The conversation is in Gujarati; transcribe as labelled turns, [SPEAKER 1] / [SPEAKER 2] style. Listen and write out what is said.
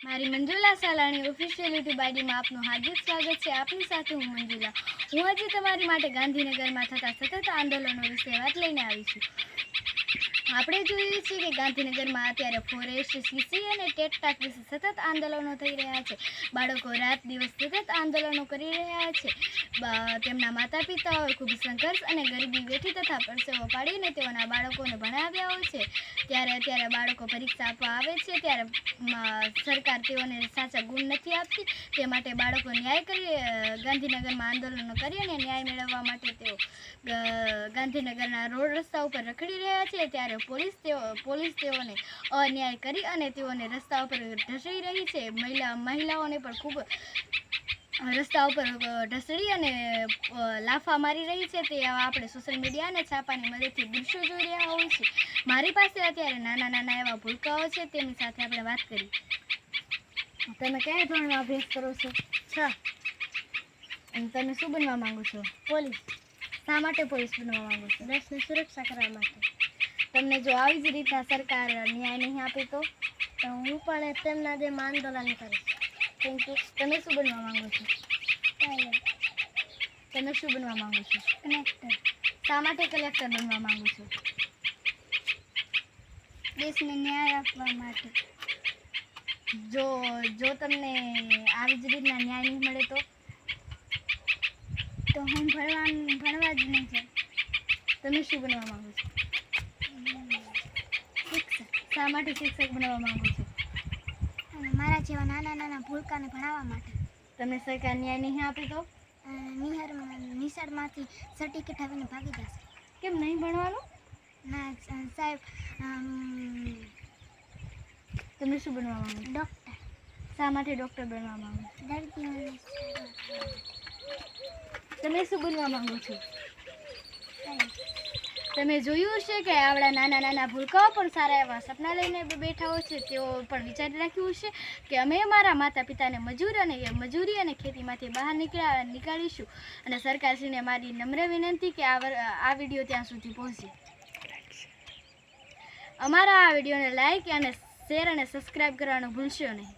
[SPEAKER 1] મારી મંજુલા સાલાણી ઓફિશિયલ યુટ્યુબ આઈડીમાં આપનું હાર્દિક સ્વાગત છે. આપની સાથે હું મંજુલા. હું આજે તમારી માટે ગાંધીનગરમાં થતા સતત આંદોલનો વિશે વાત લઈને આવી છું. આપણે જોઈએ છીએ કે ગાંધીનગરમાં અત્યારે ફોરેસ્ટ સીસી અને ટેકટાક વિશે સતત આંદોલનો થઈ રહ્યા છે. બાળકો રાત દિવસ સતત આંદોલનો કરી રહ્યા છે. તેમના માતા પિતાઓ ખૂબ સંઘર્ષ અને ગરીબી વેઠી તથા પરસેવો પાડીને તેઓના બાળકોને ભણાવ્યા હોય છે. ત્યારે અત્યારે બાળકો પરીક્ષા આપવા આવે છે, ત્યારે સરકાર તેઓને સાચા ગુણ નથી આપતી. તે માટે બાળકો ન્યાય કરી ગાંધીનગરમાં આંદોલનો કરી અને ન્યાય મેળવવા માટે તેઓ ગાંધીનગરના રોડ રસ્તા ઉપર રખડી રહ્યા છે. ત્યારે પોલીસ તેઓ પોલીસ તેઓને અન્યાય કરી અને તેઓને રસ્તા ઉપર ઢસડી રહી છે. મહિલા મહિલાઓને પણ ખૂબ રસ્તા ઉપર ઢસડી અને લાફા મારી રહી છે. તે આપણે સોશિયલ મીડિયા અને છાપાની મદદથી દૃશ્યો જોઈ રહ્યા હોય છે મારી પાસે અત્યારે નાના નાના એવા ભૂલકાઓ છે. તેમની સાથે આપણે વાત કરી. તમે કયા ધોરણમાં અભ્યાસ કરો છો? છ. અને તમે શું બનવા માંગો છો? પોલીસ. શા માટે પોલીસ બનવા માંગો છો? દેશની સુરક્ષા કરવા માટે. તમને જો આવી જ રીતના સરકાર ન્યાય નહીં આપે તો હું પણ તેમના જે આંદોલન કરીશ. થેન્ક યુ તમે શું બનવા માગો છો? તમે શું બનવા માગો છો? કલેક્ટર. શા માટે કલેક્ટર બનવા માગો છો? દેશને ન્યાય આપવા માટે. જો જો તમને આવી જ રીતના ન્યાય નહીં મળે તો? તો હું ભણવા ભણવા જ નહીં જાઉં. તમે શું બનવા માગો છો? શા માટે શિક્ષક બનવા માંગો છો?
[SPEAKER 2] મારા જેવા નાના નાના ભૂલકાને ભણાવવા માટે.
[SPEAKER 1] તમને સરકાર ન્યાય નહીં આપે તો?
[SPEAKER 2] નિહાર નિશાળમાંથી સર્ટિફિકેટ આવીને ભાગી જશે.
[SPEAKER 1] કેમ નહીં ભણવાનું?
[SPEAKER 2] ના સાહેબ
[SPEAKER 1] તમે શું બનવા માંગો?
[SPEAKER 2] ડૉક્ટર.
[SPEAKER 1] શા માટે ડૉક્ટર બનવા માંગો? છો
[SPEAKER 2] દર્દીઓને
[SPEAKER 1] તમે શું બનવા માંગો છો? તમે જોયું છે કે આવડા નાના નાના ભૂલકાઓ પણ સારા એવા સપના લઈને બેઠાઓ છે, તેઓ પણ વિચારી રાખ્યું છે કે અમે અમારા માતા પિતાને મજૂર અને મજૂરી અને ખેતીમાંથી બહાર નીકળ્યા નીકાળીશું. અને સરકારશ્રીને મારી નમ્ર વિનંતી કે આ આ વીડિયો ત્યાં સુધી પહોંચે. અમારા આ વિડીયોને લાઇક અને શેર અને સબસ્ક્રાઈબ કરવાનું ભૂલશો નહીં.